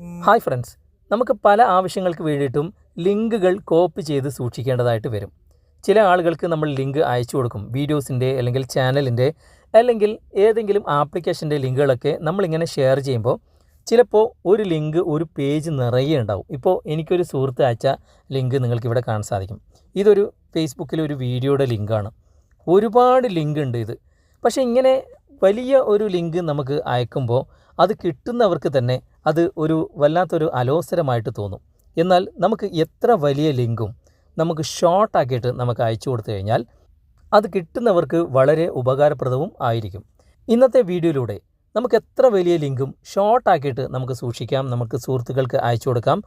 Hi friends നമുക്ക് പല ആവശ്യങ്ങൾക്ക് വേണ്ടിയിട്ടും ലിങ്കുകൾ കോപ്പി ചെയ്ത് സൂക്ഷിക്കേണ്ടതായിട്ട് വരും. ചില ആളുകൾക്ക് നമ്മൾ ലിങ്ക് അയച്ചു കൊടുക്കും. വീഡിയോസിന്റെ അല്ലെങ്കിൽ ചാനലിന്റെ അല്ലെങ്കിൽ ഏതെങ്കിലും ആപ്ലിക്കേഷന്റെ ലിങ്കുകളൊക്കെ നമ്മളിങ്ങനെ ഷെയർ ചെയ്യുമ്പോൾ ചിലപ്പോൾ ഒരു ലിങ്ക് ഒരു പേജ് നിറയെ ഉണ്ടാവും. ഇപ്പോൾ എനിക്കൊരു സുഹൃത്ത് അയച്ച ലിങ്ക് നിങ്ങൾക്ക് ഇവിടെ കാണാൻ സാധിക്കും. ഇതൊരു ഫേസ്ബുക്കിലെ ഒരു വീഡിയോയുടെ ലിങ്കാണ്. ഒരുപാട് ലിങ്ക് ഉണ്ട് ഇത്. പക്ഷേ ഇങ്ങനെ വലിയ ഒരു ലിങ്ക് നമുക്ക് അയക്കുമ്പോൾ അത് കിട്ടുന്നവർക്ക് തന്നെ അത് ഒരു വല്ലാത്തൊരു അലോസരമായിട്ട് തോന്നും. എന്നാൽ നമുക്ക് എത്ര വലിയ ലിങ്കും നമുക്ക് ഷോർട്ടാക്കിയിട്ട് നമുക്ക് അയച്ചു കൊടുത്തു കഴിഞ്ഞാൽ അത് കിട്ടുന്നവർക്ക് വളരെ ഉപകാരപ്രദവും ആയിരിക്കും. ഇന്നത്തെ വീഡിയോയിലൂടെ നമുക്ക് എത്ര വലിയ ലിങ്കും ഷോർട്ടാക്കിയിട്ട് നമുക്ക് സൂക്ഷിക്കാം നമുക്ക് സുഹൃത്തുക്കൾക്ക് അയച്ചു കൊടുക്കാം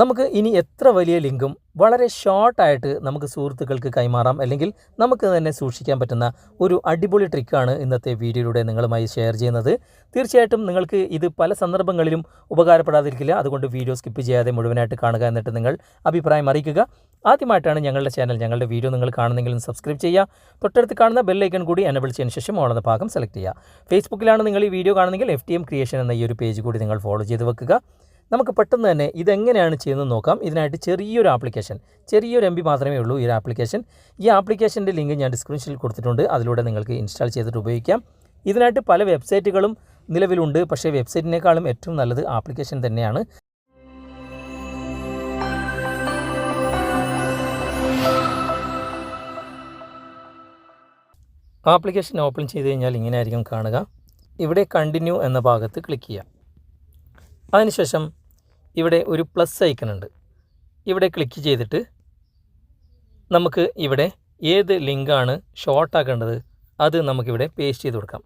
നമുക്ക് ഇനി എത്ര വലിയ ലിങ്കും വളരെ ഷോർട്ടായിട്ട് നമുക്ക് സുഹൃത്തുക്കൾക്ക് കൈമാറാം. അല്ലെങ്കിൽ നമുക്ക് തന്നെ സൂക്ഷിക്കാൻ പറ്റുന്ന ഒരു അടിപൊളി ട്രിക്കാണ് ഇന്നത്തെ വീഡിയോയിലൂടെ നിങ്ങളുമായി ഷെയർ ചെയ്യുന്നത്. തീർച്ചയായിട്ടും നിങ്ങൾക്ക് ഇത് പല സന്ദർഭങ്ങളിലും ഉപകാരപ്പെടാതിരിക്കില്ല. അതുകൊണ്ട് വീഡിയോ സ്കിപ്പ് ചെയ്യാതെ മുഴുവനായിട്ട് കാണുക എന്നിട്ട് നിങ്ങൾ അഭിപ്രായം അറിയിക്കുക. ആദ്യമായിട്ടാണ് ഞങ്ങളുടെ ചാനൽ ഞങ്ങളുടെ വീഡിയോ നിങ്ങൾ കാണുന്നെങ്കിലും സബ്സ്ക്രൈബ് ചെയ്യുക. തൊട്ടടുത്ത് കാണുന്ന ബെല്ലൈക്കൺ കൂടി എന്നെ ചെയ്തതിന് ശേഷം ഓണെന്ന ഭാഗം സെലക്ട് ചെയ്യുക. ഫേസ്ബുക്കിലാണ് നിങ്ങൾ ഈ വീഡിയോ കാണുന്നെങ്കിൽ എഫ് ക്രിയേഷൻ എന്ന ഈ ഒരു പേജ് കൂടി നിങ്ങൾ ഫോളോ ചെയ്ത് വെക്കുക. നമുക്ക് പെട്ടെന്ന് തന്നെ ഇതെങ്ങനെയാണ് ചെയ്യുന്നത് നോക്കാം. ഇതിനായിട്ട് ചെറിയൊരു ആപ്ലിക്കേഷൻ ചെറിയൊരു എം ബി മാത്രമേ ഉള്ളൂ ഈ ആപ്ലിക്കേഷൻ. ഈ ആപ്ലിക്കേഷന്റെ ലിങ്ക് ഞാൻ ഡിസ്ക്രിപ്ഷനിൽ കൊടുത്തിട്ടുണ്ട്. അതിലൂടെ നിങ്ങൾക്ക് ഇൻസ്റ്റാൾ ചെയ്തിട്ട് ഉപയോഗിക്കാം. ഇതിനായിട്ട് പല വെബ്സൈറ്റുകളും നിലവിലുണ്ട്. പക്ഷേ വെബ്സൈറ്റിനേക്കാളും ഏറ്റവും നല്ലത് ആപ്ലിക്കേഷൻ തന്നെയാണ്. ആപ്ലിക്കേഷൻ ഓപ്പൺ ചെയ്ത് കഴിഞ്ഞാൽ ഇങ്ങനെ ആയിരിക്കും കാണുക. ഇവിടെ കണ്ടിന്യൂ എന്ന ഭാഗത്ത് ക്ലിക്ക് ചെയ്യാം അതിനുശേഷം ഇവിടെ ഒരു പ്ലസ് ഐക്കൺ ഉണ്ട്. ഇവിടെ ക്ലിക്ക് ചെയ്തിട്ട് നമുക്ക് ഇവിടെ ഏത് ലിങ്കാണ് ഷോർട്ടാക്കേണ്ടത് അത് നമുക്കിവിടെ പേസ്റ്റ് ചെയ്ത് കൊടുക്കാം.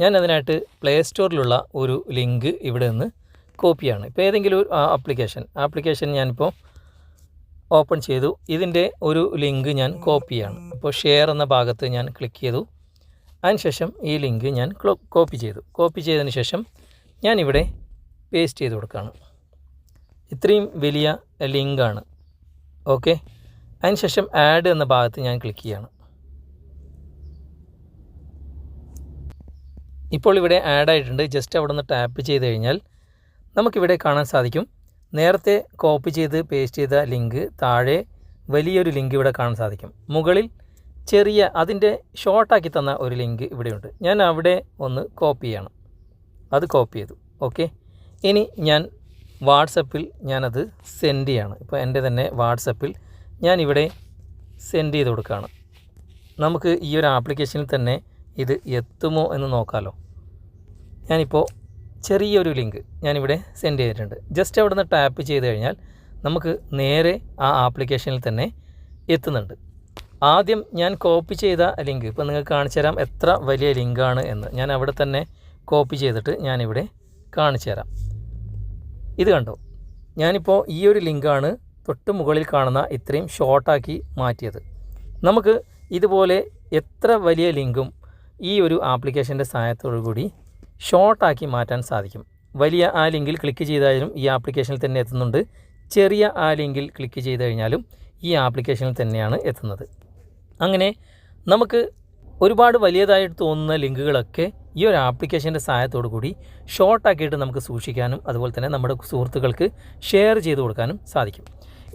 ഞാൻ അതിനായിട്ട് പ്ലേ സ്റ്റോറിലുള്ള ഒരു ലിങ്ക് ഇവിടെ നിന്ന് കോപ്പിയാണ് ഇപ്പോൾ ഏതെങ്കിലും ഒരു ആപ്ലിക്കേഷൻ ആപ്ലിക്കേഷൻ ഞാനിപ്പോൾ ഓപ്പൺ ചെയ്തു. ഇതിന്റെ ഒരു ലിങ്ക് ഞാൻ കോപ്പിയാണ് അപ്പോൾ ഷെയർ എന്ന ഭാഗത്ത് ഞാൻ ക്ലിക്ക് ചെയ്തു. അതിനുശേഷം ഈ ലിങ്ക് ഞാൻ കോപ്പി ചെയ്തു. കോപ്പി ചെയ്തതിന് ശേഷം ഞാനിവിടെ പേസ്റ്റ് ചെയ്ത് കൊടുക്കുകയാണ് ഇത്രയും വലിയ ലിങ്കാണ്. ഓക്കെ? അതിനുശേഷം ആഡ് എന്ന ഭാഗത്ത് ഞാൻ ക്ലിക്ക് ചെയ്യുകയാണ് ഇപ്പോൾ ഇവിടെ ആഡ് ആയിട്ടുണ്ട്. ജസ്റ്റ് അവിടെ നിന്ന് ടാപ്പ് ചെയ്ത് കഴിഞ്ഞാൽ നമുക്കിവിടെ കാണാൻ സാധിക്കും. നേരത്തെ കോപ്പി ചെയ്ത് പേസ്റ്റ് ചെയ്ത ലിങ്ക് താഴെ വലിയൊരു ലിങ്ക് ഇവിടെ കാണാൻ സാധിക്കും. മുകളിൽ ചെറിയ അതിന്റെ ഷോർട്ടാക്കി തന്ന ഒരു ലിങ്ക് ഇവിടെയുണ്ട്. ഞാൻ അവിടെ ഒന്ന് കോപ്പി ചെയ്യണം. അത് കോപ്പി ചെയ്തു. ഓക്കെ? ഇനി ഞാൻ വാട്സപ്പിൽ ഞാനത് സെൻഡ് ചെയ്യാണ്. ഇപ്പോൾ എന്റെ തന്നെ വാട്സപ്പിൽ ഞാൻ ഇവിടെ സെൻഡ് ചെയ്ത് കൊടുക്കുകയാണ്. നമുക്ക് ഈ ഒരു ആപ്ലിക്കേഷനിൽ തന്നെ ഇത് എത്തുമോ എന്ന് നോക്കാമല്ലോ ഞാനിപ്പോൾ ചെറിയൊരു ലിങ്ക് ഞാനിവിടെ സെൻഡ് ചെയ്തിട്ടുണ്ട്. ജസ്റ്റ് അവിടെ നിന്ന് ടാപ്പ് ചെയ്ത് കഴിഞ്ഞാൽ നമുക്ക് നേരെ ആ ആപ്ലിക്കേഷനിൽ തന്നെ എത്തുന്നുണ്ട്. ആദ്യം ഞാൻ കോപ്പി ചെയ്ത ലിങ്ക് ഇപ്പോൾ നിങ്ങൾക്ക് കാണിച്ചു തരാം എത്ര വലിയ ലിങ്കാണ് എന്ന്. ഞാൻ അവിടെ തന്നെ കോപ്പി ചെയ്തിട്ട് ഞാനിവിടെ കാണിച്ചു തരാം. ഇത് കണ്ടോ? ഞാനിപ്പോൾ ഈ ഒരു ലിങ്കാണ് തൊട്ട് മുകളിൽ കാണുന്ന ഇത്രയും ഷോർട്ടാക്കി മാറ്റിയത്. നമുക്ക് ഇതുപോലെ എത്ര വലിയ ലിങ്കും ഈ ഒരു ആപ്ലിക്കേഷന്റെ സഹായത്തോടു കൂടി ഷോർട്ടാക്കി മാറ്റാൻ സാധിക്കും. വലിയ ആ ലിങ്കിൽ ക്ലിക്ക് ചെയ്താലും ഈ ആപ്ലിക്കേഷനിൽ തന്നെ എത്തുന്നുണ്ട്. ചെറിയ ആ ലിങ്കിൽ ക്ലിക്ക് ചെയ്ത് കഴിഞ്ഞാലും ഈ ആപ്ലിക്കേഷനിൽ തന്നെയാണ് എത്തുന്നത്. അങ്ങനെ നമുക്ക് ഒരുപാട് വലിയതായിട്ട് തോന്നുന്ന ലിങ്കുകളൊക്കെ ഈ ഒരു ആപ്ലിക്കേഷന്റെ സഹായത്തോടു കൂടി ഷോർട്ടാക്കിയിട്ട് നമുക്ക് സൂക്ഷിക്കാനും അതുപോലെ തന്നെ നമ്മുടെ സുഹൃത്തുക്കൾക്ക് ഷെയർ ചെയ്ത് കൊടുക്കാനും സാധിക്കും.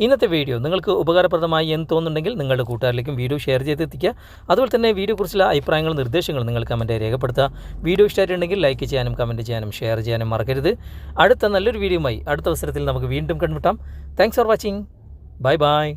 ഇന്നത്തെ വീഡിയോ നിങ്ങൾക്ക് ഉപകാരപ്രദമായി എന്ന് തോന്നുന്നുണ്ടെങ്കിൽ നിങ്ങളുടെ കൂട്ടുകാരിലേക്കും വീഡിയോ ഷെയർ ചെയ്തെത്തിക്കുക അതുപോലെ തന്നെ വീഡിയോ കുറിച്ചുള്ള അഭിപ്രായങ്ങളും നിർദ്ദേശങ്ങളും നിങ്ങൾ കമന്റായി രേഖപ്പെടുത്തുക. വീഡിയോ ഇഷ്ടമായിട്ടുണ്ടെങ്കിൽ ലൈക്ക് ചെയ്യാനും കമന്റ് ചെയ്യാനും ഷെയർ ചെയ്യാനും മറക്കരുത്. അടുത്ത നല്ലൊരു വീഡിയോയുമായി അടുത്ത അവസരത്തിൽ നമുക്ക് വീണ്ടും കണ്ടുമുട്ടാം. Thanks for watching bye bye